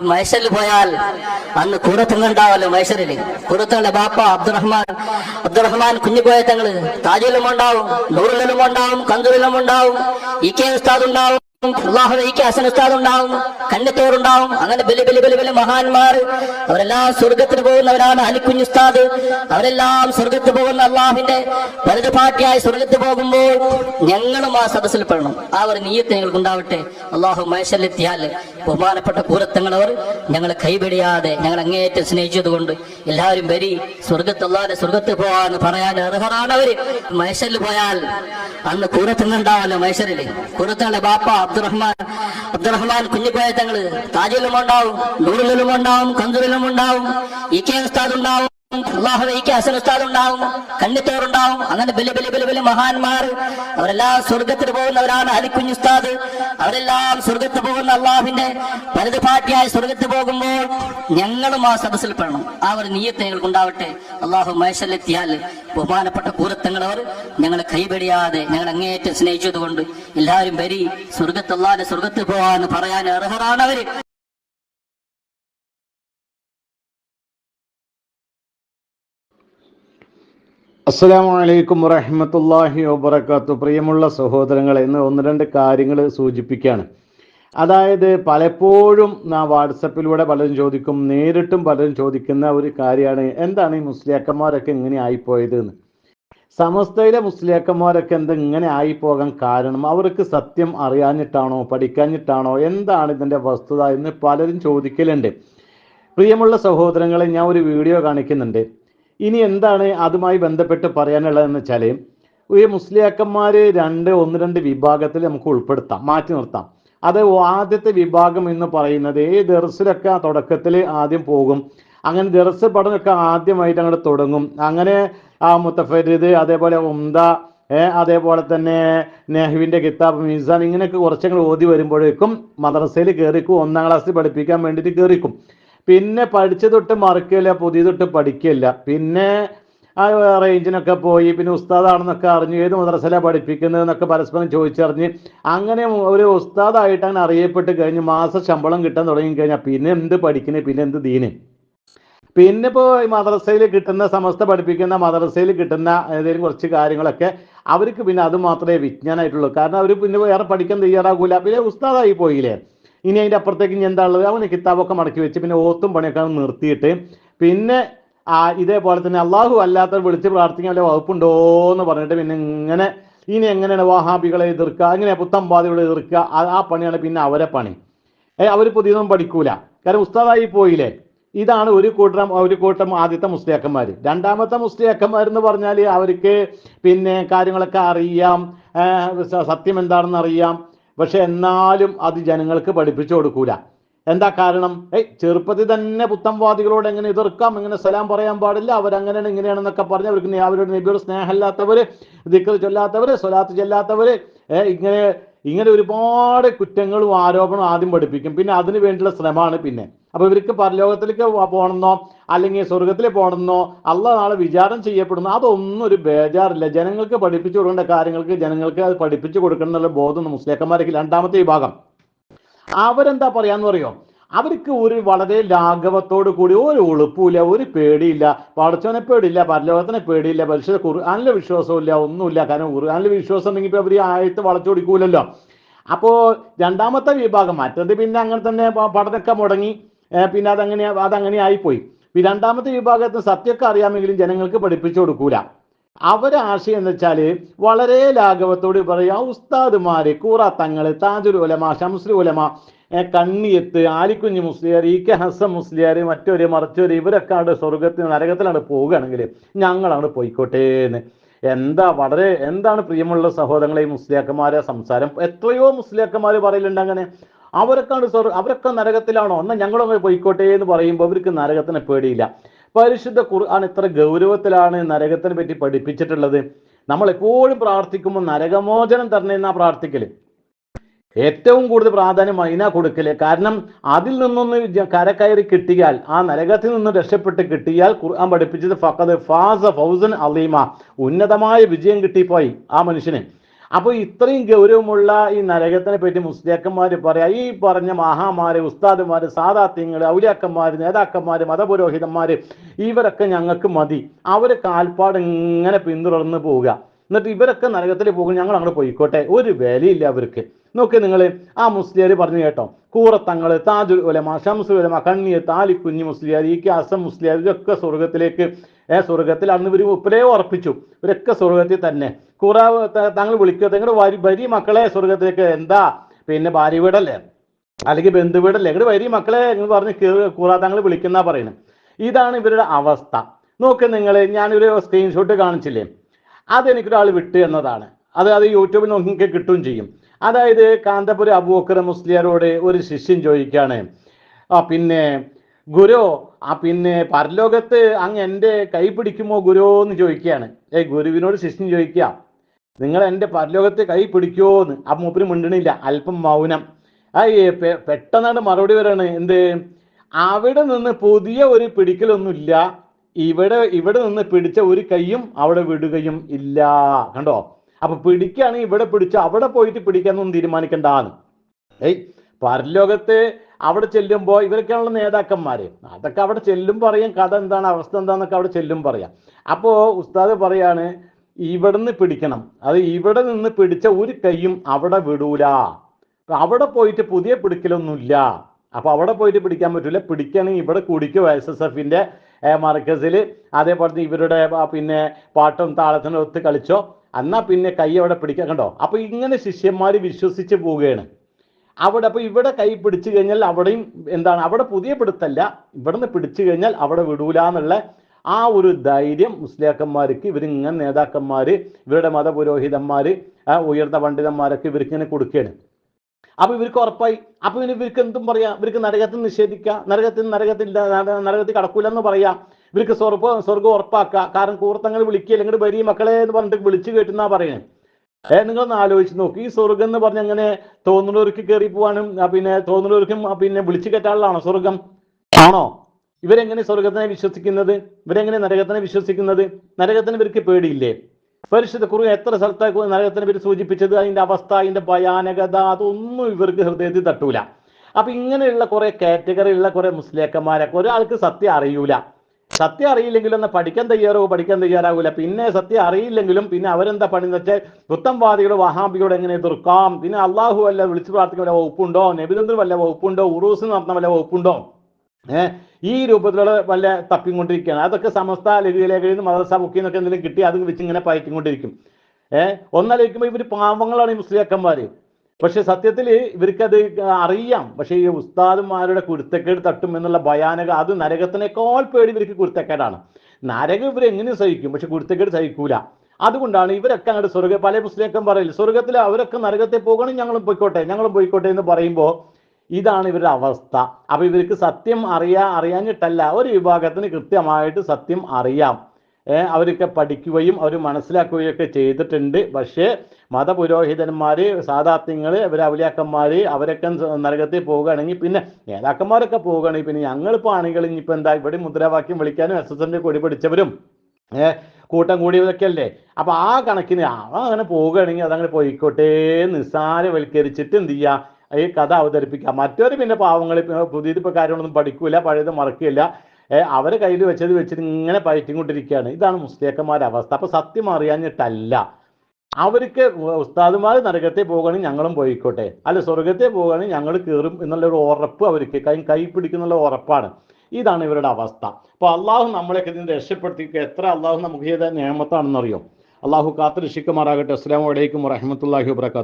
മൈസറിൽ പോയാൽ അന്ന് കൂടത്തുങ്ങളുണ്ടാവല്ലോ മൈസറിൽ കൂടത്തുങ്ങളുടെ ബാപ്പ അബ്ദുറഹ്മാൻ അബ്ദുറഹ്മാൻ കുഞ്ഞുപോയ തങ്ങൾ താജിലും ഉണ്ടാവും നൂറിലും ഉണ്ടാവും കന്തൂരിലും ഉണ്ടാവും ഇ കെ ഉസ്താദ് ഉണ്ടാവും അള്ളാഹു ഇ കെ ഹസൻ ഉസ്താദ് ഉണ്ടാവും കണ്ണിത്തോറുണ്ടാവും അങ്ങനെ ബലി ബലി ബലി ബലി മഹാന്മാർ അവരെല്ലാം സ്വർഗത്തിന് പോകുന്നവരാണ് അലിക്കുഞ്ഞ് ഉസ്താദ്. അവരെല്ലാം സ്വർഗത്ത് പോകുന്ന അള്ളാഹുവിന്റെ വലതുപാട്ടിയായി സ്വർഗത്ത് പോകുമ്പോൾ ഞങ്ങളും ആ സദസ്സിൽ പെടണം. ആ ഒരു നീയത്ത് ഞങ്ങൾക്ക് ഉണ്ടാവട്ടെ. അള്ളാഹു മൈസലെത്തിയാൽ ബഹുമാനപ്പെട്ട പൂരത്തങ്ങളവർ ഞങ്ങളെ കൈപിടിയാതെ ഞങ്ങൾ അങ്ങേയറ്റം സ്നേഹിച്ചതുകൊണ്ട് എല്ലാവരും വരി സ്വർഗത്ത് അള്ളാഹിന്റെ സ്വർഗത്ത് പോവാന്ന് പറയാൻ അർഹരാണവര്. മനുഷ്യരിൽ പോയാൽ അന്ന് കൂരത്തുങ്ങളുണ്ടാവല്ലോ മൈസറിൽ കൂരത്തങ്ങളുടെ ബാപ്പ അബ്ദുറഹ്മാൻ. അബ്ദുറഹ്മാൻ കുഞ്ഞിക്കോയ തങ്ങൾ. താജിലും ഉണ്ടാവും നൂറിലും ഉണ്ടാവും കന്തൂരിലും ഉണ്ടാവും ഇ കെ ഉസ്താദ് ഉണ്ടാവും അള്ളാഹു ഇ കെ ഉസ്താദ് ഉണ്ടാവും കണ്ണിത്തോറുണ്ടാവും അങ്ങനെ വലിയ വലിയ വലിയ വലിയ മഹാന്മാർ. അവരെല്ലാം സ്വർഗത്തിന് പോകുന്നവരാണ് അലിക്കുഞ്ഞ് ഉസ്താദ് അവരെല്ലാം സ്വർഗത്ത് പോകുന്ന അള്ളാഹുവിന്റെ വലതുപാട്ടിയായി സ്വർഗത്ത് പോകുമ്പോൾ ഞങ്ങളും ആ സദസ്സിൽ പെടണം. ആ ഒരു നീയത്ത് ഞങ്ങൾക്ക് ഉണ്ടാവട്ടെ. അള്ളാഹു മൈസലെത്തിയാൽ ബഹുമാനപ്പെട്ട പൂരത്തങ്ങളവർ ഞങ്ങളെ കൈപിടിയാതെ ഞങ്ങൾ അങ്ങേയറ്റം സ്നേഹിച്ചതുകൊണ്ട് എല്ലാവരും വരി സ്വർഗത്ത് അള്ളാഹിന്റെ സ്വർഗത്ത് പോവാന്ന് പറയാൻ അർഹരാണവര് അസ്സലാമു വലൈക്കും വറഹമത്തല്ലാഹി വബർക്കാത്തു പ്രിയമുള്ള സഹോദരങ്ങളെ ഇന്ന് ഒന്ന് രണ്ട് കാര്യങ്ങൾ സൂചിപ്പിക്കുകയാണ് അതായത് പലപ്പോഴും നാം വാട്സപ്പിലൂടെ പലരും ചോദിക്കും നേരിട്ടും പലരും ചോദിക്കുന്ന ഒരു കാര്യമാണ് എന്താണ് ഈ മുസ്ലിയാക്കന്മാരൊക്കെ ഇങ്ങനെ ആയിപ്പോയത് എന്ന് സമസ്തയിലെ മുസ്ലിയാക്കന്മാരൊക്കെ എന്താ ഇങ്ങനെ ആയിപ്പോകാൻ കാരണം അവർക്ക് സത്യം അറിയാഞ്ഞിട്ടാണോ പഠിക്കാഞ്ഞിട്ടാണോ എന്താണ് ഇതിന്റെ വസ്തുത എന്ന് പലരും ചോദിക്കലുണ്ട്. പ്രിയമുള്ള സഹോദരങ്ങളെ ഞാൻ ഒരു വീഡിയോ കാണിക്കുന്നുണ്ട്. ഇനി എന്താണ് അതുമായി ബന്ധപ്പെട്ട് പറയാനുള്ളതെന്ന് വെച്ചാൽ ഈ മുസ്ലിയാക്കന്മാർ രണ്ട് ഒന്ന് രണ്ട് വിഭാഗത്തിൽ നമുക്ക് ഉൾപ്പെടുത്താം മാറ്റി നിർത്താം. അത് ആദ്യത്തെ വിഭാഗം എന്ന് പറയുന്നത് ഈ ദർസിലൊക്കെ തുടക്കത്തിൽ ആദ്യം പോകും. അങ്ങനെ ദർസ് പഠനമൊക്കെ ആദ്യമായിട്ട് അങ്ങോട്ട് തുടങ്ങും. അങ്ങനെ ആ മുത്തഫരിദ് അതേപോലെ ഉംദ അതേപോലെ തന്നെ നെഹ്വിന്റെ കിതാബ് മീസാൻ ഇങ്ങനെയൊക്കെ കുറച്ചങ്ങൾ ഓതി വരുമ്പോഴേക്കും മദ്രസയിൽ കയറിക്കും ഒന്നാം ക്ലാസ്സിൽ പഠിപ്പിക്കാൻ വേണ്ടിയിട്ട് കയറിക്കും പിന്നെ പഠിച്ച തൊട്ട് മറക്കില്ല പുതിയ തൊട്ട് പഠിക്കില്ല. പിന്നെ ആ റേഞ്ചിനൊക്കെ പോയി പിന്നെ ഉസ്താദാണെന്നൊക്കെ അറിഞ്ഞു ഏത് മദ്രസല പഠിപ്പിക്കുന്നത് എന്നൊക്കെ പരസ്പരം ചോദിച്ചറിഞ്ഞ് അങ്ങനെ ഒരു ഉസ്താദായിട്ട് അങ്ങനെ അറിയപ്പെട്ട് കഴിഞ്ഞ് മാസം ശമ്പളം കിട്ടാൻ തുടങ്ങി കഴിഞ്ഞാൽ പിന്നെ എന്ത് പഠിക്കണേ പിന്നെ എന്ത് ദീന്? പിന്നെ ഇപ്പോൾ മദ്രസയിൽ കിട്ടുന്ന സമസ്ത പഠിപ്പിക്കുന്ന മദ്രസയിൽ കിട്ടുന്ന ഏതെങ്കിലും കുറച്ച് കാര്യങ്ങളൊക്കെ അവർക്ക് പിന്നെ അത് മാത്രമേ വിജ്ഞാനമായിട്ടുള്ളൂ കാരണം അവർ പിന്നെ വേറെ പഠിക്കാൻ തയ്യാറാകൂല. പിന്നെ ഉസ്താദായി പോയില്ലേ? ഇനി അതിന്റെ അപ്പുറത്തേക്ക് ഇനി എന്താ ഉള്ളത്? അവന് കിതാബൊക്കെ മടക്കി വെച്ച് പിന്നെ ഓത്തും പണിയൊക്കെ നിർത്തിയിട്ട് പിന്നെ ആ ഇതേപോലെ തന്നെ അള്ളാഹു അല്ലാത്തവർ വിളിച്ച് പ്രാർത്ഥിക്കാൻ വല്ല വകുപ്പുണ്ടോ എന്ന് പറഞ്ഞിട്ട് പിന്നെ ഇങ്ങനെ ഇനി എങ്ങനെയാണ് വാഹാബികളെ എതിർക്കുക? എങ്ങനെയാണ് പുത്തമ്പാദികളെ എതിർക്കുക? ആ പണിയാണ് പിന്നെ അവരെ പണി. ഏ അവർ പുതിയതൊന്നും പഠിക്കൂല. കാരണം ഉസ്താദായി പോയില്ലേ? ഇതാണ് ഒരു കൂട്ടം ഒരു കൂട്ടം ആദ്യത്തെ മുസ്ലിയാക്കന്മാർ രണ്ടാമത്തെ മുസ്ലിയാക്കന്മാർ എന്ന് പറഞ്ഞാൽ അവർക്ക് പിന്നെ കാര്യങ്ങളൊക്കെ അറിയാം. സത്യം എന്താണെന്ന് അറിയാം. പക്ഷെ എന്നാലും അത് ജനങ്ങൾക്ക് പഠിപ്പിച്ചു കൊടുക്കൂല. എന്താ കാരണം? ഏയ് ചെറുപ്പത്തിൽ തന്നെ പുത്തംവാദികളോട് എങ്ങനെ എതിർക്കാം? എങ്ങനെ സലാം പറയാൻ പാടില്ല? അവരങ്ങനെയാണ് ഇങ്ങനെയാണെന്നൊക്കെ പറഞ്ഞ് അവർക്ക് അവരോട് നബിയുടെ സ്നേഹമില്ലാത്തവര് ദിക്കർ ചൊല്ലാത്തവര് സ്വലാത്ത് ചൊല്ലാത്തവര് ഏ, ഇങ്ങനെ ഇങ്ങനെ ഒരുപാട് കുറ്റങ്ങളും ആരോപണവും ആദ്യം പഠിപ്പിക്കും. പിന്നെ അതിനു വേണ്ടിയുള്ള ശ്രമമാണ് പിന്നെ. അപ്പൊ ഇവർക്ക് പരലോകത്തിലേക്ക് പോകണമെന്നോ അല്ലെങ്കിൽ സ്വർഗത്തിൽ പോകണമെന്നോ അല്ല നാളെ വിചാരം ചെയ്യപ്പെടുന്നു അതൊന്നും ഒരു ബേജാറില്ല. ജനങ്ങൾക്ക് പഠിപ്പിച്ചു കൊടുക്കേണ്ട കാര്യങ്ങൾക്ക് ജനങ്ങൾക്ക് അത് പഠിപ്പിച്ചു കൊടുക്കണം എന്നുള്ള ബോധം മുസ്ലിക്കന്മാർക്ക് രണ്ടാമത്തെ വിഭാഗം. അവരെന്താ പറയാന്ന് പറയോ? അവർക്ക് ഒരു വളരെ ലാഘവത്തോട് കൂടി ഒരു ഉളുപ്പില്ല ഒരു പേടിയില്ല. പടച്ചവനെ പേടിയില്ല പരലോകത്തിനെ പേടിയില്ല പരിശുദ്ധ ഖുർആാനിലെ വിശ്വാസമില്ല ഒന്നുമില്ല. കാരണം ഖുർആാനിലെ വിശ്വാസം ഉണ്ടെങ്കിൽ ഇപ്പൊ അവർ ആയത്ത് വളച്ചു കൊടുക്കൂലല്ലോ. അപ്പോ രണ്ടാമത്തെ വിഭാഗം മറ്റത് പിന്നെ അങ്ങനെ തന്നെ പഠനമൊക്കെ മുടങ്ങി പിന്നെ അതങ്ങനെ അതങ്ങനെ ആയിപ്പോയി. രണ്ടാമത്തെ വിഭാഗത്തിന് സത്യമൊക്കെ അറിയാമെങ്കിലും ജനങ്ങൾക്ക് പഠിപ്പിച്ചു കൊടുക്കൂല. അവരെ ആശയം എന്ന് വെച്ചാൽ വളരെ ലാഘവത്തോട് പറയാ ഉസ്താദുമാര് കൂറ തങ്ങൾ താജുൽ ഉലമ ഷംസുൽ കണ്ണിയത്ത് ആലിക്കുഞ്ഞ് മുസ്ലിയാർ ഇ കെ ഹസൻ മുസ്ലിയാർ മറ്റൊരു മറിച്ചൊരു ഇവരൊക്കെ അവിടെ സ്വർഗത്തിൽ നരകത്തിലാണ് പോവുകയാണെങ്കിൽ ഞങ്ങളാണ് പോയിക്കോട്ടെ എന്ന് എന്താ വളരെ എന്താണ് പ്രിയമുള്ള സഹോദരങ്ങളെ ഈ മുസ്ലിയാക്കന്മാരെ സംസാരം? എത്രയോ മുസ്ലിയാക്കന്മാർ പറയലുണ്ട് അങ്ങനെ. അവരൊക്കെ സ്വർ അവരൊക്കെ നരകത്തിലാണോ? എന്നാൽ ഞങ്ങളൊക്കെ പോയിക്കോട്ടെ എന്ന് പറയുമ്പോൾ അവർക്ക് നരകത്തിന് പേടിയില്ല. പരിശുദ്ധ ഖുർആൻ ഇത്ര ഗൗരവത്തിലാണ് നരകത്തിനെ പറ്റി പഠിപ്പിച്ചിട്ടുള്ളത്. നമ്മൾ എപ്പോഴും പ്രാർത്ഥിക്കുമ്പോൾ നരകമോചനം തരണേന്നാ പ്രാർത്ഥിക്കൽ. ഏറ്റവും കൂടുതൽ പ്രാധാന്യം അതിനാ കൊടുക്കൽ. കാരണം അതിൽ നിന്നൊന്ന് കരക്കയറി കിട്ടിയാൽ ആ നരകത്തിൽ നിന്ന് രക്ഷപ്പെട്ട് കിട്ടിയാൽ ഖുർആൻ പഠിപ്പിച്ചത് ഫഖദ് ഫാസ ഫൗസൻ അലീമ. ഉന്നതമായ വിജയം കിട്ടിപ്പോയി ആ മനുഷ്യന്. അപ്പോൾ ഇത്രയും ഗൗരവമുള്ള ഈ നരകത്തിനെ പറ്റി മുസ്ലിയാക്കന്മാർ പറയാ ഈ പറഞ്ഞ മഹാമാര് ഉസ്താദുമാര് സാദാത്യങ്ങൾ ഔലിയാക്കന്മാർ നേതാക്കന്മാര് മതപുരോഹിതന്മാര് ഇവരൊക്കെ ഞങ്ങൾക്ക് മതി. അവരെ കാൽപ്പാട് ഇങ്ങനെ പിന്തുടർന്ന് പോവുക. എന്നിട്ട് ഇവരൊക്കെ നരകത്തിൽ പോകും ഞങ്ങൾ അങ്ങോട്ട് പോയിക്കോട്ടെ. ഒരു വിലയില്ല അവർക്ക്. നോക്കി നിങ്ങൾ ആ മുസ്ലിയാർ പറഞ്ഞു കേട്ടോ കൂറത്തങ്ങൾ താജുൽ ഉലമ ഷംസുൽ ഉലമ കണ്ണിയ താലിക്കുഞ്ഞി മുസ്ലിയാർ ഈ അസം മുസ്ലിയാർ ഇതൊക്കെ സ്വർഗത്തിലേക്ക് ഏ സ്വർഗത്തിൽ അന്ന് ഇവർ ഉപ്പരേ ഉറപ്പിച്ചു. ഇവരൊക്കെ സ്വർഗത്തിൽ തന്നെ. കൂറ താങ്കൾ വിളിക്കുക നിങ്ങളുടെ വരി വരി മക്കളെ സ്വർഗത്തിലേക്ക് എന്താ? പിന്നെ ഭാര്യ വീടല്ലേ? അല്ലെങ്കിൽ ബന്ധു വീടല്ലേ? ഇങ്ങോട്ട് വരി മക്കളെ എന്ന് പറഞ്ഞ് കൂറ തങ്ങൾ വിളിക്കുന്ന പറയുന്നത് ഇതാണ് ഇവരുടെ അവസ്ഥ. നോക്ക് നിങ്ങൾ ഞാനൊരു സ്ക്രീൻഷോട്ട് കാണിച്ചില്ലേ? അതെനിക്കൊരാൾ വിട്ടു എന്നതാണ് അത് അത് യൂട്യൂബിൽ നോക്കി കിട്ടുകയും ചെയ്യും. അതായത് കാന്തപുരം അബൂക്കർ മുസ്ലിയാരോട് ഒരു ശിഷ്യൻ ചോദിക്കുകയാണ്. ആ പിന്നെ ഗുരു ആ പിന്നെ പരലോകത്ത് അങ്ങ് എന്റെ കൈ പിടിക്കുമോ ഗുരു എന്ന് ചോദിക്കുകയാണ്. ഏ ഗുരുവിനോട് ശിഷ്യൻ ചോദിക്കുക. നിങ്ങൾ എന്റെ പരലോകത്ത് കൈ പിടിക്കുമോ എന്ന്. ആ മൂപ്പര് മിണ്ടണില്ല. അല്പം മൗനം. ആ പെട്ടെന്നാണ് മറുപടി വരാണ് എന്ത്? അവിടെ നിന്ന് പുതിയ ഒരു പിടിക്കലൊന്നുമില്ല. ഇവിടെ ഇവിടെ നിന്ന് പിടിച്ച ഒരു കൈയും അവിടെ വിടുകയും ഇല്ല. കണ്ടോ? അപ്പൊ പിടിക്കുകയാണെങ്കിൽ ഇവിടെ പിടിച്ച് അവിടെ പോയിട്ട് പിടിക്കാന്നൊന്നും തീരുമാനിക്കണ്ടാന്ന്. ഏയ് പരലോകത്ത് അവിടെ ചെല്ലുമ്പോൾ ഇവരൊക്കെയാണുള്ള നേതാക്കന്മാര്. അതൊക്കെ അവിടെ ചെല്ലും പറയാം കഥ എന്താണ് അവസ്ഥ എന്താന്നൊക്കെ അവിടെ ചെല്ലും പറയാം. അപ്പോ ഉസ്താദ് പറയാണ് ഇവിടുന്ന് പിടിക്കണം. അത് ഇവിടെ നിന്ന് പിടിച്ച ഒരു കൈയും അവിടെ വിടൂല. അവിടെ പോയിട്ട് പുതിയ പിടിക്കലൊന്നുമില്ല. അപ്പൊ അവിടെ പോയിട്ട് പിടിക്കാൻ പറ്റൂല. പിടിക്കുകയാണെങ്കിൽ ഇവിടെ കുടിക്കും എസ് എസ് എഫിന്റെ മർക്കസിൽ അതേപോലെ ഇവരുടെ പിന്നെ പാട്ടും താളത്തിനും ഒത്ത് കളിച്ചോ. എന്നാ പിന്നെ കൈ അവിടെ പിടിക്കാൻ കണ്ടോ? അപ്പോൾ ഇങ്ങനെ ശിഷ്യന്മാർ വിശ്വസിച്ച് പോവുകയാണ്. അവിടെ അപ്പോൾ ഇവിടെ കൈ പിടിച്ചു കഴിഞ്ഞാൽ അവിടെയും എന്താണ്? അവിടെ പുതിയ പിടുത്തല്ല. ഇവിടുന്ന് പിടിച്ചു കഴിഞ്ഞാൽ അവിടെ വിടൂല എന്നുള്ള ആ ഒരു ധൈര്യം മുസ്ലിയാക്കന്മാർക്ക് ഇവരിങ്ങനെ നേതാക്കന്മാർ ഇവരുടെ മതപുരോഹിതന്മാർ ഉയർന്ന പണ്ഡിതന്മാരൊക്കെ ഇവർക്കിങ്ങനെ കൊടുക്കുകയാണ്. അപ്പോൾ ഇവർക്ക് ഉറപ്പായി. അപ്പൊ ഇനി ഇവർക്ക് എന്തും പറയാം. ഇവർക്ക് നരകത്തിൽ നിഷേധിക്കുക നരകത്തിൽ നരകത്തിൽ നര- നരകത്തിൽ കടക്കൂലെന്ന് പറയാം. ഇവർക്ക് സ്വർഗം സ്വർഗം ഉറപ്പാക്കുക. കാരണം കൂർത്തങ്ങൾ വിളിക്കുക അല്ലെങ്കിൽ വരി മക്കളെ എന്ന് പറഞ്ഞിട്ട് വിളിച്ചു കേട്ടെന്നാ പറയുന്നത് ഏ നിങ്ങളൊന്ന് ആലോചിച്ച് നോക്കി. ഈ സ്വർഗം എന്ന് പറഞ്ഞ അങ്ങനെ തോന്നുന്നവർക്ക് കയറി പോവാനും പിന്നെ തോന്നുന്നവർക്കും പിന്നെ വിളിച്ചു കയറ്റാനുള്ളതാണോ സ്വർഗം ആണോ? ഇവരെങ്ങനെ സ്വർഗത്തിനെ വിശ്വസിക്കുന്നത്? ഇവരെങ്ങനെ നരകത്തിനെ വിശ്വസിക്കുന്നത്? നരകത്തിന് ഇവർക്ക് പേടിയില്ലേ? പരിശുദ്ധ കുറു എത്ര സ്ഥലത്തെ നരകത്തിന് ഇവർ സൂചിപ്പിച്ചത്? അതിന്റെ അവസ്ഥ അതിന്റെ ഭയാനകത അതൊന്നും ഇവർക്ക് ഹൃദയത്തിൽ തട്ടൂല. അപ്പൊ ഇങ്ങനെയുള്ള കുറെ കാറ്റഗറിയുള്ള കുറെ മുസ്ലിയാക്കന്മാരൊക്കെ ഒരാൾക്ക് സത്യം അറിയൂല. സത്യം അറിയില്ലെങ്കിലും പഠിക്കാൻ തയ്യാറാവും പഠിക്കാൻ തയ്യാറാവില്ല പിന്നെ സത്യം അറിയില്ലെങ്കിലും പിന്നെ അവരെന്താ പണി എന്ന് വെച്ചാൽ പുത്തംവാദികളോട് വഹാബികളോട് എങ്ങനെ എതിർക്കാം പിന്നെ അള്ളാഹു വല്ല വിളിച്ചു പ്രാർത്ഥിക്കുന്ന വല്ല വകുപ്പുണ്ടോ? നബിദന്ത് വല്ല വകുപ്പുണ്ടോ? ഉറൂസ് നടത്തുന്ന വല്ല വകുപ്പുണ്ടോ? ഏഹ് ഈ രൂപത്തിലുള്ള വല്ല തപ്പിക്കൊണ്ടിരിക്കുകയാണ് അതൊക്കെ സമസ്ത ലഘുലേഖയിൽ നിന്ന് മദ്രസ ബുക്കിൽ നിന്നൊക്കെ എന്തെങ്കിലും കിട്ടി അത് വെച്ച് ഇങ്ങനെ പയറ്റിക്കൊണ്ടിരിക്കും. ഏഹ് ഒന്നാലോചിക്കുമ്പോൾ ഇവർ പാവങ്ങളാണ് ഈ മുസ്ലിയാക്കന്മാര് പക്ഷെ സത്യത്തിൽ ഇവർക്കത് അറിയാം. പക്ഷേ ഈ ഉസ്താദുമാരുടെ കുരുത്തക്കേട് തട്ടും എന്നുള്ള ഭയാനക അത് നരകത്തിനേക്കാൾ പേടി ഇവർക്ക് കുരുത്തക്കേടാണ്. നരകം എങ്ങനെ സഹിക്കും? പക്ഷെ കുരുത്തക്കേട് സഹിക്കൂല. അതുകൊണ്ടാണ് ഇവരൊക്കെ അങ്ങോട്ട് സ്വർഗ പല മുസ്ലിംക്കും പറയില്ല സ്വർഗത്തിൽ അവരൊക്കെ നരകത്തെ പോകണം ഞങ്ങളും പോയിക്കോട്ടെ ഞങ്ങളും പോയിക്കോട്ടെ എന്ന് പറയുമ്പോൾ ഇതാണ് ഇവരുടെ അവസ്ഥ. അപ്പൊ ഇവർക്ക് സത്യം അറിയാ അറിയാഞ്ഞിട്ടല്ല ഒരു വിഭാഗത്തിന് കൃത്യമായിട്ട് സത്യം അറിയാം. അവരൊക്കെ പഠിക്കുകയും അവർ മനസ്സിലാക്കുകയും ഒക്കെ ചെയ്തിട്ടുണ്ട്. പക്ഷേ മതപുരോഹിതന്മാർ സാധാർത്ഥ്യങ്ങൾ അവരവലിയാക്കന്മാർ അവരൊക്കെ നരകത്തിൽ പോവുകയാണെങ്കിൽ പിന്നെ നേതാക്കന്മാരൊക്കെ പോവുകയാണെങ്കിൽ പിന്നെ ഞങ്ങളിപ്പോൾ ആണെങ്കിൽ ഇനിയിപ്പോൾ എന്താ ഇവിടെ മുദ്രാവാക്യം വിളിക്കാനും എസ് എസ് എന്റെ കൊടി പിടിച്ചവരും കൂട്ടം കൂടിയതൊക്കെ അല്ലേ? അപ്പൊ ആ കണക്കിന് അങ്ങനെ പോവുകയാണെങ്കിൽ അതങ്ങനെ പോയിക്കോട്ടെ നിസ്സാരവൽക്കരിച്ചിട്ട് എന്ത് ചെയ്യുക ഈ കഥ അവതരിപ്പിക്കുക മറ്റൊരു പിന്നെ പാവങ്ങൾ പുതിയത് കാര്യങ്ങളൊന്നും പഠിക്കൂല പഴയത് മറക്കില്ല. അവരെ കയ്യിൽ വെച്ചത് വെച്ചിട്ട് ഇങ്ങനെ പയറ്റിക്കൊണ്ടിരിക്കുകയാണ്. ഇതാണ് മുസ്ലിയാക്കന്മാരുടെ അവസ്ഥ. അപ്പൊ സത്യം അറിയാഞ്ഞിട്ടല്ല. അവർക്ക് ഉസ്താദുമാർ നരകത്തെ പോകണമെങ്കിൽ ഞങ്ങളും പോയിക്കോട്ടെ. അല്ല സ്വർഗത്തെ പോകണമെങ്കിൽ ഞങ്ങൾ കയറും എന്നുള്ള ഒരു ഉറപ്പ് അവർക്ക് കൈ കൈ പിടിക്കുന്നുള്ള ഉറപ്പാണ്. ഇതാണ് ഇവരുടെ അവസ്ഥ. അപ്പൊ അള്ളാഹു നമ്മളെയൊക്കെ ഇതിന് രക്ഷപ്പെടുത്തി എത്ര അള്ളാഹു നമുക്ക് ചെയ്ത നിയമത്താണെന്നറിയോ അള്ളാഹു കാത്ത് രക്ഷിക്കുമാറാകട്ടെ അസ്സാം വലൈക്കും വറഹമത്തല്ലാഹി വാബർക്കാത്തു